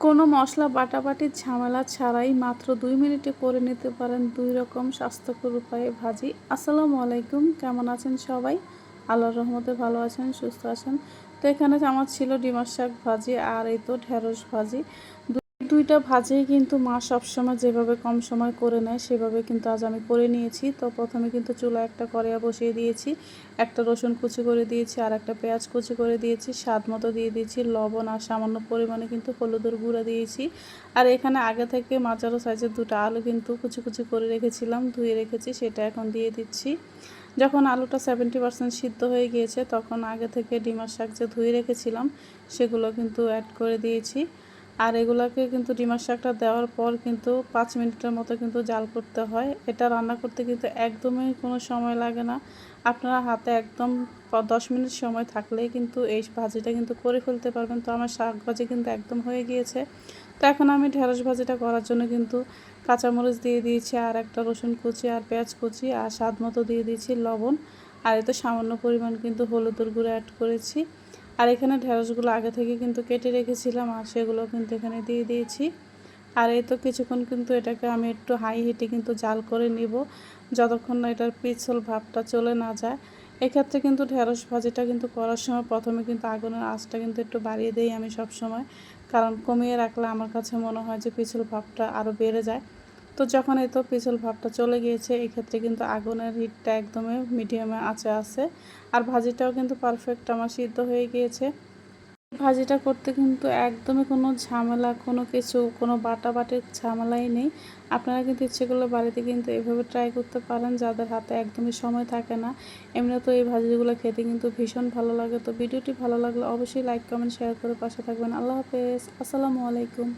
কোনো মশলা বাটাবাটির ঝামেলা ছাড়াই মাত্র দুই মিনিটে করে নিতে পারেন দুই রকম স্বাস্থ্যকর উপায়ে ভাজি। আসসালামু আলাইকুম, কেমন আছেন সবাই? আল্লাহর রহমতে ভালো আছেন, সুস্থ আছেন। তো এখানে আমার ছিল ডিমার শাক ভাজি আর এই তো ঢেঁড়স ভাজি। দুইটা ভাজিই কিন্তু মা সবসময় যেভাবে কম সময় করে নেয়, সেভাবে কিন্তু আজ আমি করে নিয়েছি। তো প্রথমে কিন্তু চুলা একটা কড়াইয়া বসিয়ে দিয়েছি, একটা রসুন কুচি করে দিয়েছি, আর একটা পেঁয়াজ কুচি করে দিয়েছি, স্বাদ মতো দিয়ে দিয়েছি, লবণ আর সামান্য পরিমাণে কিন্তু হলুদের গুঁড়া দিয়েছি। আর এখানে আগে থেকে মাঝারো সাইজের দুটো আলু কিন্তু কুচি কুচি করে রেখেছিলাম, ধুয়ে রেখেছি, সেটা এখন দিয়ে দিচ্ছি। যখন আলুটা সেভেন্টি পার্সেন্ট সিদ্ধ হয়ে গিয়েছে, তখন আগে থেকে ডিমার শাক যে ধুয়ে রেখেছিলাম, সেগুলো কিন্তু অ্যাড করে দিয়েছি। আর এগুলোকে কিন্তু ডিমার শাকটা দেওয়ার পর কিন্তু পাঁচ মিনিটের মতো কিন্তু জাল করতে হয়। এটা রান্না করতে কিন্তু একদমই কোনো সময় লাগে না। আপনারা হাতে একদম দশ মিনিট সময় থাকলেই কিন্তু এই ভাজিটা কিন্তু করে ফেলতে পারবেন। তো আমার শাক ভাজি কিন্তু একদম হয়ে গিয়েছে। তো এখন আমি ঢেঁড়স ভাজিটা করার জন্য কিন্তু কাঁচামরিচ দিয়ে দিয়েছি, আর একটা রসুন কুচি, আর পেঁয়াজ কুচি, আর স্বাদ মতো দিয়ে দিয়েছি লবণ। আর এতে সামান্য পরিমাণ কিন্তু হলুদের গুঁড়ো অ্যাড করেছি। আর এখানে ঢেঁড়সগুলো আগে থেকে কিন্তু কেটে রেখেছিলাম, আর সেগুলো কিন্তু এখানে দিয়ে দিয়েছি। আর এই তো কিছুক্ষণ কিন্তু এটাকে আমি একটু হাই হিটে কিন্তু জাল করে নিব, যতক্ষণ না এটার পিছল ভাবটা চলে না যায়। এক্ষেত্রে কিন্তু ঢেঁড়স ভাজিটা কিন্তু করার সময় প্রথমে কিন্তু আগুনের আঁচটা কিন্তু একটু বাড়িয়ে দিই আমি সব সময় কারণ কমিয়ে রাখলে আমার কাছে মনে হয় যে পিছল ভাবটা আরও বেড়ে যায়। তো যখন এই তো পিছল ভাবটা চলে গিয়েছে, এই ক্ষেত্রে কিন্তু আগুনের হিটটা একদমই মিডিয়ামে আঁচে আছে। আর ভাজিটাও কিন্তু পারফেক্ট আমার সিদ্ধ হয়ে গিয়েছে। ভাজিটা করতে কিন্তু একদমই কোনো ঝামেলা, কোনো কিছু, কোনো বাটা বাটির ঝামেলাই নেই। আপনারা কিন্তু ইচ্ছে করলে বাড়িতে কিন্তু এভাবে ট্রাই করতে পারেন, যাদের হাতে একদমই সময় থাকে না। এমনি তো এই ভাজিগুলো খেতে কিন্তু ভীষণ ভালো লাগে। তো ভিডিওটি ভালো লাগলে অবশ্যই লাইক কমেন্ট শেয়ার করে পাশে থাকবেন। আল্লাহ হাফেজ। আসসালামু আলাইকুম।